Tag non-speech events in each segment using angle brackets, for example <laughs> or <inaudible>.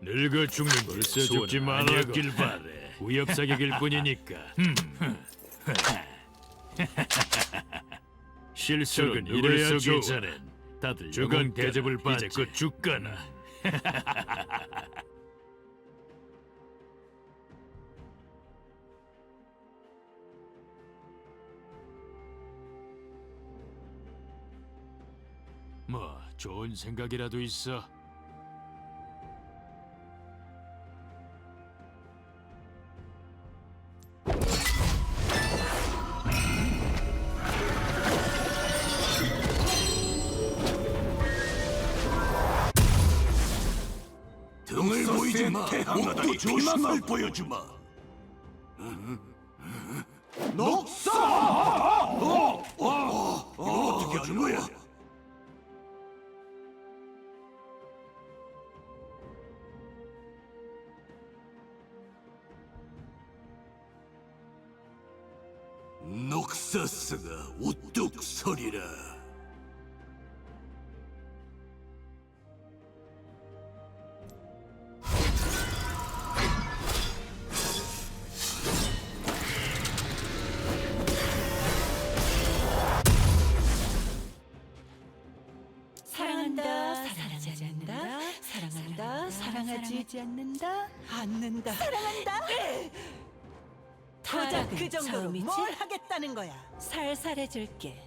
늙어 죽는 걸 벌써 죽지 말라고. 바래. <laughs> 구역 사격일 뿐이니까. 음. <laughs> 실속은 이래야. 쏘기 전엔 다들 주건 대접을 이제 받지. 곧 죽거나. <laughs> 뭐 좋은 생각이라도 있어. 보이지 마. 목도 조심을 보여주마. 녹사! 어, 어, 이거 어떻게 하는 거야? 녹사스가 우뚝 서리라. 사랑하지 않는다, 않는다, 사랑한다. 고작 그 정도로 처음이지? 뭘 하겠다는 거야? 살살해줄게.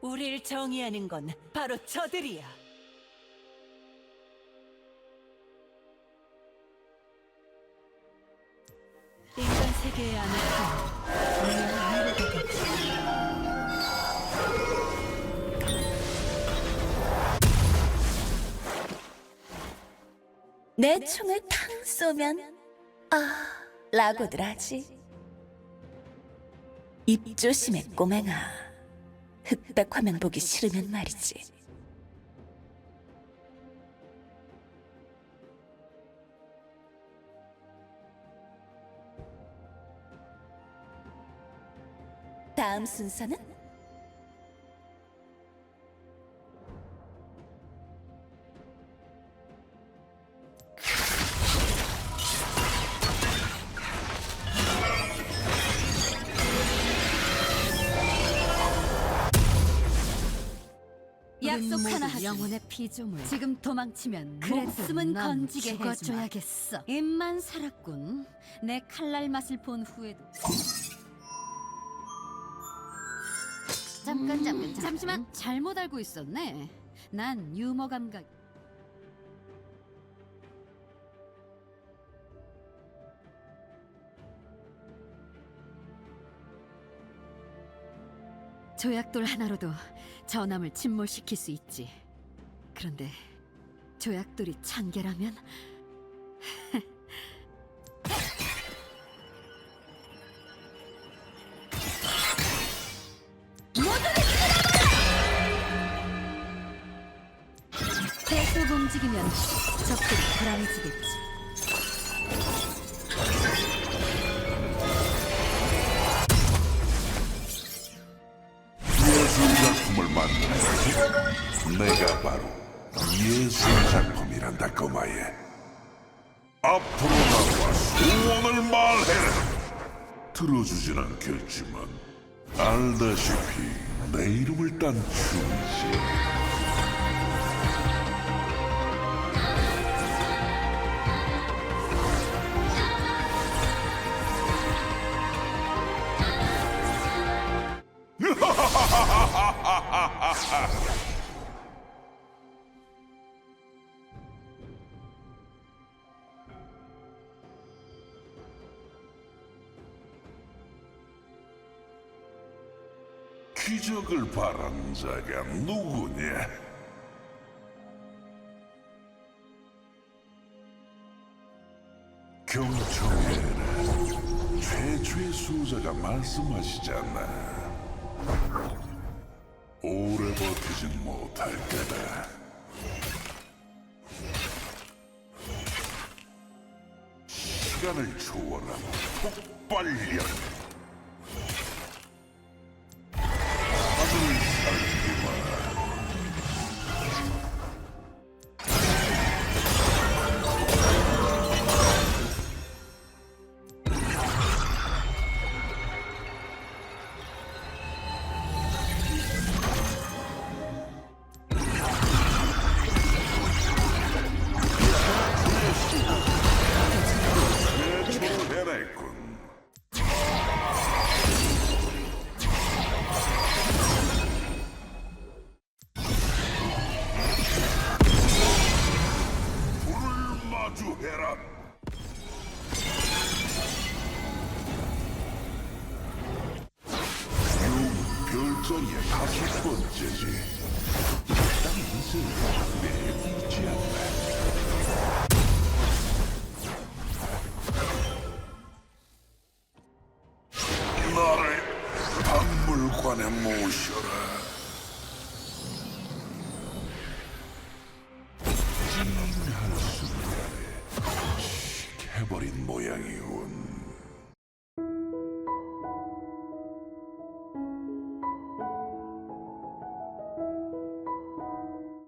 우릴 정의하는 건 바로 저들이야. 인간 세계의 안에 내 총을 탕 쏘면 아 라고들 하지. 입 조심해 꼬맹아. 흑백 화면 보기 싫으면 말이지 다음 순서는 약속 하나 하자. 영혼의 피조물. 지금 도망치면 목숨은 난 건지게. 해주마. 입만 살았군. 내 칼날 맛을 본 후에도. 잠깐 잠깐 잠시만 잘못 알고 있었네. 난 유머 감각. 조약돌 하나로도 전함을 침몰시킬 수 있지. 그런데 조약돌이 천 개라면 계속 움직이면 적들이 불안해지겠지. 내가 바로 예술 작품이란다 꼬마예 앞으로 나와 소원을 말해라 들어주진 않겠지만 알다시피 내 이름을 딴 춤이지 기적을 바라는 자가 누구냐? 경청해라. 최초의 수호자가 말씀하시잖아. 오래 버티진 못할 거다. 시간을 초월하고 폭발력 육 별정의 다섯 번째지 딱 이슬 내리지 않나 나를 박물관에 모셔라. 진할 순간에 씩 해버린 모양이군.